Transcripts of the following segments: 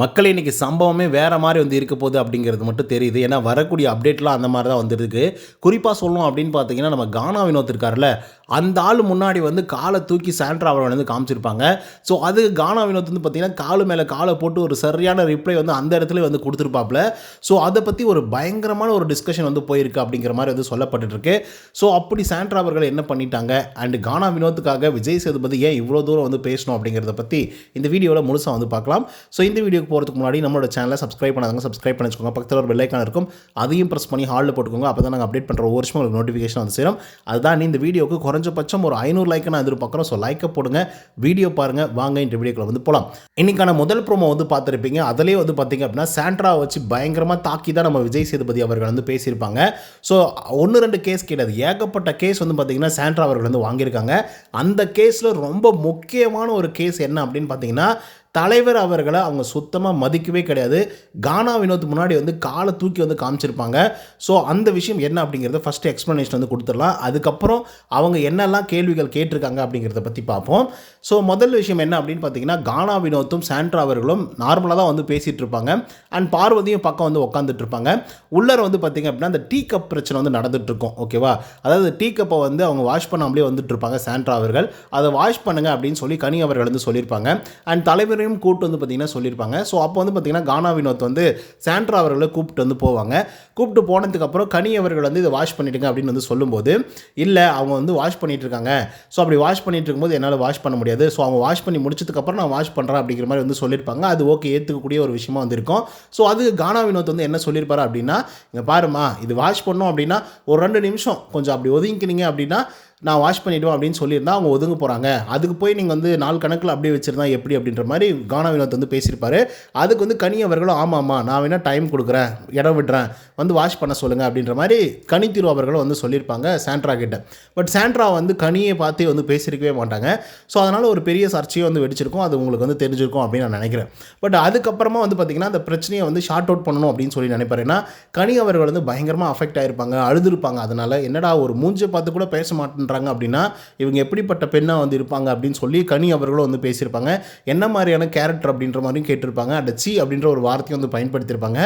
மக்கள் இன்றைக்கி சம்பவமே வேறு மாதிரி வந்து இருக்க போகுது அப்படிங்கிறது மட்டும் தெரியுது. ஏன்னா வரக்கூடிய அப்டேட்லாம் அந்த மாதிரி தான் வந்துருக்கு. குறிப்பாக சொல்லணும் அப்படின்னு பார்த்தீங்கன்னா நம்ம கானா வினோத் இருக்கார்ல அந்த ஆள் முன்னாடி வந்து காலை தூக்கி சாண்ட்ரா அவர்கள் வந்து காமிச்சிருப்பாங்க. ஸோ அது கானா வினோத் வந்து பார்த்தீங்கன்னா காலு மேலே காலை போட்டு ஒரு சரியான ரிப்ளை வந்து அந்த இடத்துல வந்து கொடுத்துருப்பாப்புல. ஸோ அதை பற்றி ஒரு பயங்கரமான ஒரு டிஸ்கஷன் வந்து போயிருக்கு அப்படிங்கிற மாதிரி வந்து சொல்லப்பட்டுருக்கு. ஸோ அப்படி சாண்ட்ரா அவர்கள் என்ன பண்ணிட்டாங்க? அண்ட் கானா வினோத்துக்காக விஜய் சேதுபதி ஏன் இவ்வளோ தூரம் வந்து பேசணும் அப்படிங்கிறத பற்றி இந்த வீடியோவில் முழுசாக வந்து பார்க்கலாம் ஸோ இந்த வீடியோ வீடியோக்கு போகிறதுக்கு முன்னாடி நம்மளோட சேனலை சப்ஸ்கிரைப் பண்ணாதவங்க சப்ஸ்கிரைப் பண்ணி வச்சுக்கோங்க பக்கத்தில் ஒரு பெல்லைக்கான இருக்கும். அதையும் ப்ரெஸ் பண்ணி ஹாலில் போட்டுக்கோங்க. அப்போ தான் நாங்கள் அப்டேட் பண்ணுற ஒவ்வொரு வருஷம் உங்களுக்கு நோட்டிஃபிகேஷன் வந்து சேரும். அதுதான் நீ இந்த வீடியோக்கு குறைஞ்சபட்சம் ஒரு ஐநூறு லைக் நான் எதிர்பார்க்குறோம். ஸோ லைக்கை போடுங்க. வீடியோ பாருங்கள் வாங்க இந்த வீடியோக்குள்ள வந்து போகலாம் இன்றைக்கான முதல் ப்ரோமோ வந்து பார்த்துருப்பீங்க. அதிலே வந்து பார்த்தீங்க அப்படின்னா சாண்ட்ரா வச்சு பயங்கரமாக தாக்கி தான் நம்ம விஜய் சேதுபதி அவர்கள் வந்து பேசியிருப்பாங்க. ஸோ ஒன்று ரெண்டு கேஸ் கிடையாது ஏகப்பட்ட கேஸ் வந்து பார்த்தீங்கன்னா சாண்ட்ரா அவர்கள் வந்து வாங்கியிருக்காங்க. அந்த கேஸில் ரொம்ப முக்கியமான ஒரு கேஸ் என்ன அப்படின்னு பார்த்தீங்கன்னா தலைவர் அவர்களை அவங்க சுத்தமாக மதிக்கவே கிடையாது. கானா வினோத் முன்னாடி வந்து காலை தூக்கி வந்து காமிச்சிருப்பாங்க. ஸோ அந்த விஷயம் என்ன அப்படிங்கிறத ஃபஸ்ட்டு எக்ஸ்ப்ளனேஷன் வந்து கொடுத்துடலாம். அதுக்கப்புறம் அவங்க என்னெல்லாம் கேள்விகள் கேட்டிருக்காங்க அப்படிங்கிறத பற்றி பார்ப்போம். ஸோ முதல் விஷயம் என்ன அப்படின்னு பார்த்தீங்கன்னா கானா வினோத்தும் சாண்ட்ரா அவர்களும் நார்மலாக தான் வந்து பேசிகிட்டு இருப்பாங்க. அண்ட் பார்வதியும் பக்கம் வந்து உட்காந்துட்டு இருப்பாங்க. உள்ளர வந்து பார்த்தீங்க அப்படின்னா அந்த டீ கப் பிரச்சனை வந்து நடந்துகிட்ருக்கும் ஓகேவா அதாவது டீ கப்பை வந்து அவங்க வாஷ் பண்ணாமலே வந்துட்டு இருப்பாங்க சாண்ட்ரா அவர்கள். அதை வாஷ் பண்ணுங்க அப்படின்னு சொல்லி கனி அவர்கள் வந்து சொல்லியிருப்பாங்க. அண்ட் தலைவர் தலைவரையும் கூப்பிட்டு வந்து பார்த்தீங்கன்னா சொல்லியிருப்பாங்க. ஸோ அப்போ வந்து பார்த்தீங்கன்னா கானா வினோத் வந்து சாண்ட்ரா அவர்களை கூப்பிட்டு வந்து போவாங்க. கூப்பிட்டு போனதுக்கப்புறம் கனி அவர்கள் வந்து இதை வாஷ் பண்ணிட்டுங்க அப்படின்னு வந்து சொல்லும்போது இல்லை அவங்க வந்து வாஷ் பண்ணிட்டு இருக்காங்க. ஸோ அப்படி வாஷ் பண்ணிட்டு இருக்கும்போது என்னால் வாஷ் பண்ண முடியாது. ஸோ அவங்க வாஷ் பண்ணி முடிச்சதுக்கப்புறம் நான் வாஷ் பண்ணுறேன் அப்படிங்கிற மாதிரி வந்து சொல்லியிருப்பாங்க. அது ஓகே ஏற்றுக்கக்கூடிய ஒரு விஷயமா வந்திருக்கும். ஸோ அது கானா வினோத் வந்து என்ன சொல்லியிருப்பாரு அப்படின்னா இங்கே பாருமா இது வாஷ் பண்ணோம் அப்படின்னா ஒரு ரெண்டு நிமிஷம் கொஞ்சம் அப்படி ஒதுங்கிக்கினீங்க அப்படின்னா நான் வாஷ் பண்ணிவிடுவேன் அப்படின்னு சொல்லியிருந்தா அவங்க ஒதுங்க போகிறாங்க அதுக்கு போய் நீங்கள் வந்து நாள் கணக்கில் அப்படியே வச்சிருந்தா எப்படி அப்படின்ற மாதிரி கானா வினோத் வந்து பேசியிருப்பாரு. அதுக்கு வந்து கனி அவர்களும் ஆமாம் நான் வேணால் டைம் கொடுக்குறேன் இடம் விடுறேன். வந்து வாஷ் பண்ண சொல்லுங்கள் அப்படின்ற மாதிரி கனி அவர்களும் வந்து சொல்லியிருப்பாங்க சாண்ட்ரா கிட்ட. பட் சாண்ட்ரா வந்து கனியை பார்த்தே வந்து பேசியிருக்கவே மாட்டாங்க. ஸோ அதனால் ஒரு பெரிய சர்ச்சையும் வந்து வெடிச்சிருக்கும். அது உங்களுக்கு வந்து தெரிஞ்சிருக்கும் அப்படின்னு நான் நினைக்கிறேன். பட் அதுக்கப்புறமா வந்து பார்த்திங்கன்னா அந்த பிரச்சனையை வந்து ஷார்ட் அவுட் பண்ணணும் அப்படின்னு சொல்லி நினைப்பாரு. ஏன்னா கனி அவர்கள் வந்து பயங்கரமாக அஃபெக்ட் ஆகிருப்பாங்க அழுதுருப்பாங்க. அதனால் என்னடா ஒரு மூஞ்சை பார்த்து கூட பேச பண்ணுறாங்க அப்படின்னா இவங்க எப்படிப்பட்ட பெண்ணாக வந்து இருப்பாங்க அப்படின்னு சொல்லி கனி அவர்களும் வந்து பேசியிருப்பாங்க. என்ன மாதிரியான கேரக்டர் அப்படின்ற மாதிரியும் கேட்டிருப்பாங்க. அந்த சி அப்படின்ற ஒரு வார்த்தையை வந்து பயன்படுத்தியிருப்பாங்க.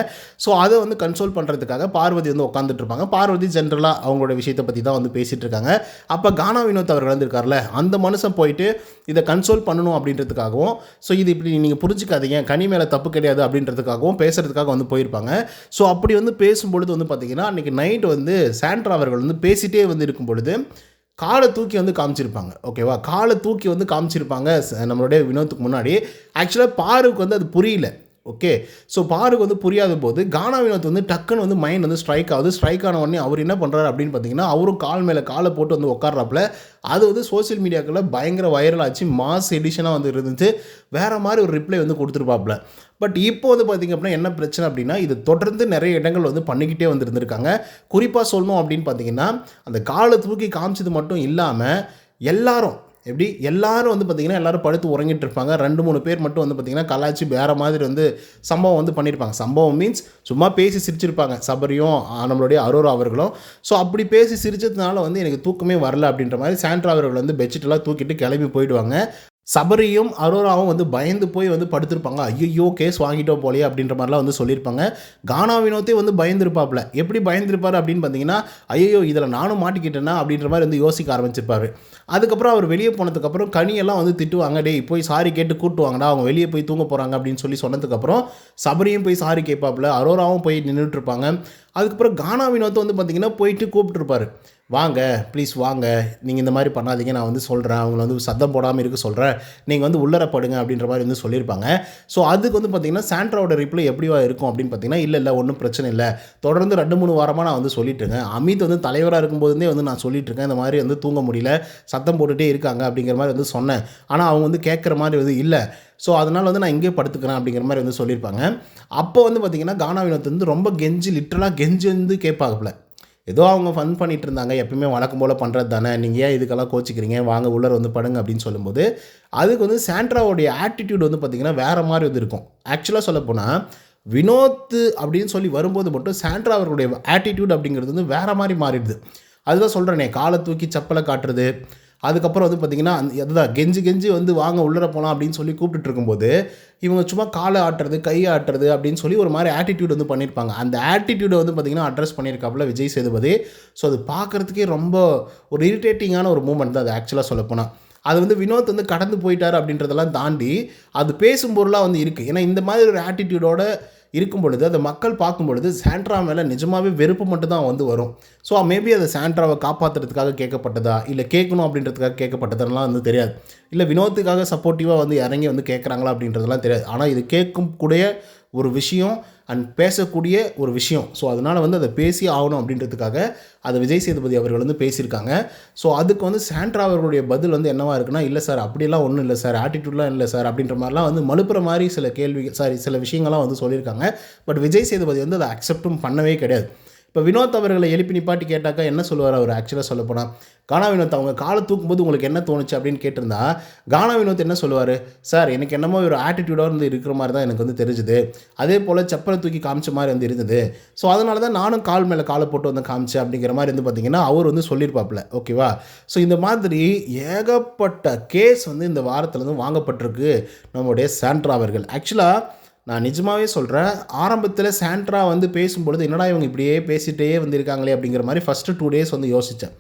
ஸோ அதை வந்து கன்சோல் பண்ணுறதுக்காக பார்வதி வந்து உட்காந்துட்டு இருப்பாங்க பார்வதி ஜென்ரலாக அவங்களோட விஷயத்தை பற்றி தான் வந்து பேசிகிட்டு இருக்காங்க அப்போ கானா வினோத் அவர்கள் வந்திருக்கார்ல அந்த மனுஷன் போயிட்டு இதை கன்சோல் பண்ணணும் அப்படின்றதுக்காகவும் ஸோ இது இப்படி நீங்கள் புரிஞ்சுக்காதீங்க கனி மேலே தப்பு கிடையாது அப்படின்றதுக்காகவும் பேசுகிறதுக்காக வந்து போயிருப்பாங்க. ஸோ அப்படி வந்து பேசும்பொழுது வந்து பார்த்தீங்கன்னா அன்றைக்கி நைட் வந்து சாண்ட்ரா அவர்கள் வந்து பேசிகிட்டே வந்து இருக்கும் பொழுது காலை தூக்கி வந்து காமிச்சிருப்பாங்க. ஓகேவா? காலை தூக்கி வந்து காமிச்சிருப்பாங்க நம்மளுடைய வினோத்துக்கு முன்னாடி. ஆக்சுவலாக பாருக்கு வந்து அது புரியல. ஓகே ஸோ பாருக்கு வந்து புரியாத போது கானா வினோத் வந்து டக்குன்னு வந்து மைண்ட் வந்து ஸ்ட்ரைக் ஆகுது. ஸ்ட்ரைக் ஆன உடனே அவர் என்ன பண்ணுறாரு அப்படின்னு பார்த்தீங்கன்னா அவரும் கால் மேலே காலை போட்டு வந்து உட்கார்றாப்புல அது வந்து சோஷியல் மீடியாக்கில் பயங்கர வைரல் ஆச்சு. மாஸ் எடிஷனாக வந்து இருந்துச்சு. வேறு மாதிரி ஒரு ரிப்ளை வந்து கொடுத்துருப்பாப்புல. பட் இப்போ வந்து பார்த்திங்க அப்படின்னா என்ன பிரச்சனை அப்படின்னா இது தொடர்ந்து நிறைய இடங்கள் வந்து பண்ணிக்கிட்டே வந்து இருந்திருக்காங்க. குறிப்பாக சொல்லணும் அப்படின்னு பார்த்தீங்கன்னா அந்த காலை தூக்கி காமிச்சது மட்டும் இல்லாமல் எல்லாரும் எப்படி? எல்லாரும் வந்து பார்த்திங்கன்னா எல்லாரும் படுத்து உறங்கிட்டு இருப்பாங்க. ரெண்டு மூணு பேர் மட்டும் வந்து பார்த்திங்கன்னா கலாச்சி வேறு மாதிரி வந்து சம்பவம் வந்து பண்ணியிருப்பாங்க சம்பவம் மீன்ஸ் சும்மா பேசி சிரிச்சிருப்பாங்க. சபரியும் நம்மளுடைய அரோரா அவர்களும். ஸோ அப்படி பேசி சிரிச்சதுனால வந்து எனக்கு தூக்கமே வரல அப்படின்ற மாதிரி சாண்ட்ரா அவர்கள் வந்து பெட்ஷீட்டெல்லாம் தூக்கிட்டு கிளம்பி போயிடுவாங்க. சபரியும் அரோராவும் வந்து பயந்து போய் வந்து படுத்திருப்பாங்க. ஐயோ கேஸ் வாங்கிட்டோம் போலயே அப்படின்ற மாதிரிலாம் வந்து சொல்லியிருப்பாங்க. கானா வினோத்தே வந்து பயந்துருப்பாப்ல எப்படி பயந்துருப்பார் அப்படின்னு பார்த்தீங்கன்னா ஐயோ இதில் நானும் மாட்டிக்கிட்டேன்னா அப்படின்ற மாதிரி வந்து யோசிக்க ஆரம்பிச்சிருப்பார். அதுக்கப்புறம் அவர் வெளியே போனதுக்கப்புறம் கனியெல்லாம் வந்து திட்டுவாங்க டேய் போய் சாரி கேட்டு கூட்டுவாங்கடா அவங்க வெளியே போய் தூங்க போகிறாங்க அப்படின்னு சொல்லி சொன்னதுக்கப்புறம் சபரியும் போய் சாரி கேட்பாப்புல. அரோராவும் போய் நின்றுட்டு இருப்பாங்க. அதுக்கப்புறம் கானா வினோத்தை வந்து பார்த்தீங்கன்னா போயிட்டு கூப்பிட்ருப்பார் வாங்க ப்ளீஸ் வாங்க. நீங்கள் இந்த மாதிரி பண்ணாதீங்க. நான் வந்து சொல்கிறேன் அவங்கள வந்து சத்தம் போடாமல் இருக்க சொல்கிறேன் நீங்கள் வந்து உள்ளர படுங்க அப்படின்ற மாதிரி வந்து சொல்லியிருப்பாங்க. ஸோ அதுக்கு வந்து பார்த்திங்கன்னா சாண்ட்ராவோட ரிப்ளை எப்படிவா இருக்கும் அப்படின்னு பார்த்தீங்கன்னா இல்லை இல்லை ஒன்றும் பிரச்சனை இல்லை. தொடர்ந்து ரெண்டு மூணு வாரமாக நான் வந்து சொல்லிட்டுருக்கேன் அமித் வந்து தலைவராக இருக்கும்போதுந்தே வந்து நான் சொல்லிட்டுருக்கேன் இந்த மாதிரி வந்து தூங்க முடியல. சத்தம் போட்டுகிட்டே இருக்காங்க அப்படிங்கிற மாதிரி வந்து சொன்னேன். ஆனால் அவங்க வந்து கேட்குற மாதிரி வந்து இல்லை. ஸோ அதனால் வந்து நான் இங்கே படுத்துக்கிறேன் அப்படிங்கிற மாதிரி வந்து சொல்லியிருப்பாங்க. அப்போ வந்து பார்த்திங்கன்னா கானா வினோத் வந்து ரொம்ப கெஞ்சி லிட்டரலாக கெஞ்சி வந்து கேட்பாங்கல்ல ஏதோ அவங்க ஃபன் பண்ணிகிட்டு இருந்தாங்க எப்பயுமே வழக்கம் போல் பண்ணுறது தானே நீங்கள் ஏன் இதுக்கெல்லாம் கோச்சிக்கிறீங்க வாங்க உள்ளர வந்து படுங்க அப்படின்னு சொல்லும்போது அதுக்கு வந்து சாண்ட்ராவோடைய ஆட்டிடியூட் வந்து பார்த்திங்கன்னா வேறு மாதிரி வந்து இருக்கும். ஆக்சுவலாக சொல்லப்போனால் வினோத் அப்படின்னு சொல்லி வரும்போது மட்டும் சாண்ட்ரா அவர்களுடைய ஆட்டிடியூட் அப்படிங்கிறது வந்து வேறு மாதிரி மாறிடுது. அதுதான் சொல்கிறேனே காலை தூக்கி செப்பலை காட்டுறது அதுக்கப்புறம் வந்து பார்த்திங்கன்னா அந்த அதுதான் கெஞ்சி கெஞ்சி வந்து வாங்க உள்ளர போகலாம் அப்படின்னு சொல்லி கூப்பிட்டு இருக்கும்போது இவங்க சும்மா காலை ஆட்டுறது கை ஆட்டுறது அப்படின்னு சொல்லி ஒரு மாதிரி ஆட்டிடியூட் வந்து பண்ணியிருப்பாங்க அந்த ஆட்டிடியூடை வந்து பார்த்திங்கன்னா அட்ரஸ் பண்ணியிருக்காப்புல விஜய் சேதுபதி. ஸோ அது பார்க்குறதுக்கே ரொம்ப ஒரு இரிட்டேட்டிங்கான ஒரு மூமெண்ட் தான் அது ஆக்சுவலாக சொல்லப்போனால் அது வந்து வினோத் வந்து கடந்து போயிட்டார் அப்படின்றதெல்லாம் தாண்டி அது பேசும் பொருளாக வந்து இருக்குது ஏன்னா இந்த மாதிரி ஒரு ஆட்டிடியூடோட இருக்கும் பொழுது அதை மக்கள் பார்க்கும் பொழுது சாண்ட்ரா மேலே நிஜமாகவே வெறுப்பு மட்டும் தான் வந்து வரும். ஸோ மேபி அதை சாண்ட்ராவை காப்பாற்றுறதுக்காக கேட்கப்பட்டதா? இல்லை கேட்கணும் அப்படின்றதுக்காக கேட்கப்பட்டதெல்லாம் வந்து தெரியாது. இல்லை வினோத்துக்காக சப்போர்ட்டிவாக வந்து இறங்கி வந்து கேட்குறாங்களா அப்படின்றதெல்லாம் தெரியாது. ஆனால் இது கேட்கும் கூடிய ஒரு விஷயம் அண்ட் பேசக்கூடிய ஒரு விஷயம். ஸோ அதனால் வந்து அதை பேசி ஆகணும் அப்படின்றதுக்காக அதை விஜய் சேதுபதி அவர்கள் வந்து பேசியிருக்காங்க. ஸோ அதுக்கு வந்து சாண்ட்ரா அவர்களுடைய பதில் வந்து என்னவா இருக்குன்னா இல்லை சார் அப்படிலாம் ஒன்றும் இல்லை சார் ஆட்டிடியூட்லாம் இல்லை சார் அப்படின்ற மாதிரிலாம் வந்து மலுப்புற மாதிரி சில கேள்வி சாரி சில விஷயங்கள்லாம் வந்து சொல்லியிருக்காங்க. பட் விஜய் சேதுபதி வந்து அதை அக்செப்டும் பண்ணவே கிடையாது. இப்போ வினோத் அவர்களை எழுப்பி நிப்பாட்டி கேட்டாக்கா என்ன சொல்லுவார் அவர்? ஆக்சுவலாக சொல்ல போனால் கானா வினோத் அவங்க காலை தூக்கும்போது உங்களுக்கு என்ன தோணுச்சு அப்படின்னு கேட்டிருந்தா கானா வினோத் என்ன சொல்லுவார்? சார் எனக்கு என்னமோ ஒரு ஆட்டிடியூடாக வந்து இருக்கிற மாதிரி தான் எனக்கு வந்து தெரிஞ்சுது. அதே போல் செப்பலை தூக்கி காமிச்ச மாதிரி வந்து இருந்தது. ஸோ அதனால தான் நானும் கால் மேலே காலை போட்டு வந்து காமிச்சேன் அப்படிங்கிற மாதிரி வந்து பார்த்தீங்கன்னா அவர் வந்து சொல்லியிருப்பாப்புல. ஓகேவா ஸோ இந்த மாதிரி ஏகப்பட்ட கேஸ் வந்து இந்த வாரத்தில் வந்து வாங்கப்பட்டிருக்கு நம்முடைய சாண்ட்ரா அவர்கள். ஆக்சுவலாக நான் நிஜமாகவே சொல்கிறேன் ஆரம்பத்தில் சாண்ட்ரா வந்து பேசும்பொழுது என்னடா இவங்க இப்படியே பேசிகிட்டே வந்திருக்காங்களே அப்படிங்கிற மாதிரி ஃபஸ்ட்டு டூ டேஸ் வந்து யோசித்தேன்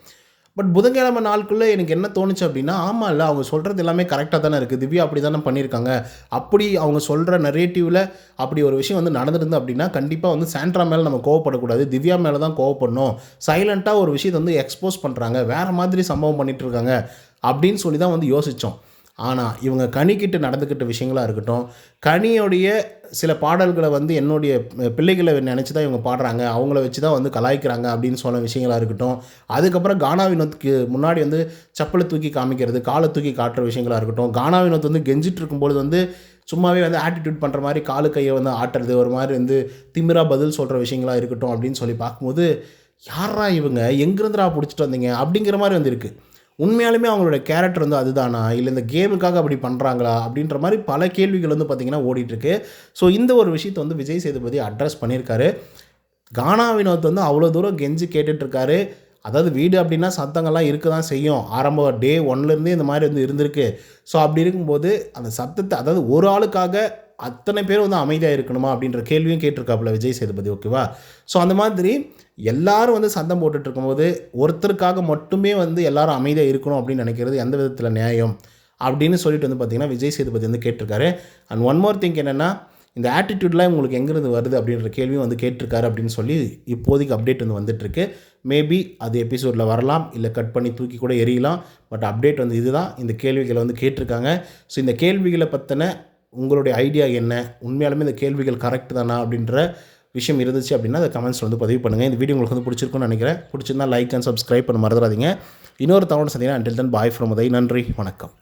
பட் புதன்கிழமை நாளுக்குள்ளே எனக்கு என்ன தோணுச்சு அப்படின்னா ஆமாம் இல்லை அவங்க சொல்கிறது எல்லாமே கரெக்டாக தானே இருக்குது திவ்யா அப்படி தானே பண்ணியிருக்காங்க. அப்படி அவங்க சொல்கிற நரேட்டிவில் அப்படி ஒரு விஷயம் வந்து நடந்திருந்து அப்படின்னா கண்டிப்பாக வந்து சாண்ட்ரா மேலே நம்ம கோவப்படக்கூடாது. திவ்யா மேலே தான் கோவப்படணும். சைலண்ட்டாக ஒரு விஷயத்தை வந்து எக்ஸ்போஸ் பண்ணுறாங்க வேறு மாதிரி சம்பவம் பண்ணிகிட்டு இருக்காங்க. அப்படின்னு சொல்லி தான் வந்து யோசித்தோம் ஆனால் இவங்க கணிக்கிட்டு நடந்துக்கிட்ட விஷயங்களாக இருக்கட்டும் கனியோடைய சில பாடல்களை வந்து என்னுடைய பிள்ளைகளை நினச்சி தான் இவங்க பாடுறாங்க அவங்கள வச்சு தான் வந்து கலாய்க்கிறாங்க அப்படின்னு சொன்ன விஷயங்களாக இருக்கட்டும் அதுக்கப்புறம் கானா வினோத்துக்கு முன்னாடி வந்து செப்பலை தூக்கி காமிக்கிறது காலை தூக்கி காட்டுற விஷயங்களாக இருக்கட்டும் கானா வினோத் வந்து கெஞ்சிட்டு இருக்கும்பொழுது வந்து சும்மாவே வந்து ஆட்டிடியூட் பண்ணுற மாதிரி காலு கையை வந்து ஆட்டுறது ஒரு மாதிரி வந்து திமிரா பதில் சொல்கிற விஷயங்களாக இருக்கட்டும் அப்படின்னு சொல்லி பார்க்கும்போது யாரா இவங்க? எங்கேருந்துடா பிடிச்சிட்டு வந்தீங்க? அப்படிங்கிற மாதிரி வந்து இருக்குது உண்மையாலுமே அவங்களோட கேரக்டர் வந்து அதுதானா? இல்லை இந்த கேமுக்காக அப்படி பண்ணுறாங்களா அப்படின்ற மாதிரி பல கேள்விகள் வந்து பார்த்திங்கன்னா ஓடிட்டுருக்கு. ஸோ இந்த ஒரு விஷயத்தை வந்து விஜய் சேதுபதி அட்ரஸ் பண்ணியிருக்காரு. கானா வினோத் வந்து அவ்வளோ தூரம் கெஞ்சி கேட்டுட்ருக்காரு அதாவது வீடு அப்படின்னா சத்தங்கள்லாம் இருக்க தான் செய்யும். ஆரம்ப டே ஒன்லேருந்தே இந்த மாதிரி வந்து இருந்திருக்கு. ஸோ அப்படி இருக்கும்போது அந்த சத்தத்தை அதாவது ஒரு ஆளுக்காக அத்தனை பேர் வந்து அமைதியாக இருக்கணுமா அப்படின்ற கேள்வியும் கேட்டிருக்காப்புல விஜய் சேதுபதி ஓகேவா ஸோ அந்த மாதிரி எல்லாரும் வந்து சந்தம் போட்டுட்டு இருக்கும்போது ஒருத்தருக்காக மட்டுமே வந்து எல்லாரும் அமைதியாக இருக்கணும் அப்படின்னு நினைக்கிறது எந்த விதத்தில் நியாயம் அப்படின்னு சொல்லிட்டு வந்து பார்த்திங்கன்னா விஜய் சேதுபதி வந்து கேட்டிருக்காரு. அண்ட் ஒன் மோர் திங் என்னென்னா இந்த ஆட்டிடியூட்லாம் உங்களுக்கு எங்கேருந்து வருது அப்படின்ற கேள்வியும் வந்து கேட்டிருக்காரு அப்படின்னு சொல்லி இப்போதைக்கு அப்டேட் வந்து வந்துட்டுருக்கு மேபி அது எபிசோடில் வரலாம் இல்லை கட் பண்ணி தூக்கி கூட எரியலாம் பட் அப்டேட் வந்து இதுதான். இந்த கேள்விகளை வந்து கேட்டிருக்காங்க. ஸோ இந்த கேள்விகளை பற்றின உங்களுடைய ஐடியா என்ன? உண்மையாலுமே இந்த கேள்விகள் கரெக்ட் தானா அப்படின்ற விஷயம் இருந்துச்சு அப்படின்னா அதை கமெண்ட்ஸில் வந்து பதிவு பண்ணுங்கள் இந்த வீடியோ உங்களுக்கு வந்து பிடிச்சிருக்குன்னு நினைக்கிறேன். பிடிச்சிருந்தா லைக் அண்ட் சப்ஸ்கிரைப் பண்ண மறந்துடாதீங்க. இன்னொரு தவணை சந்திங்கன்னா until then bye from Uday. நன்றி. வணக்கம்.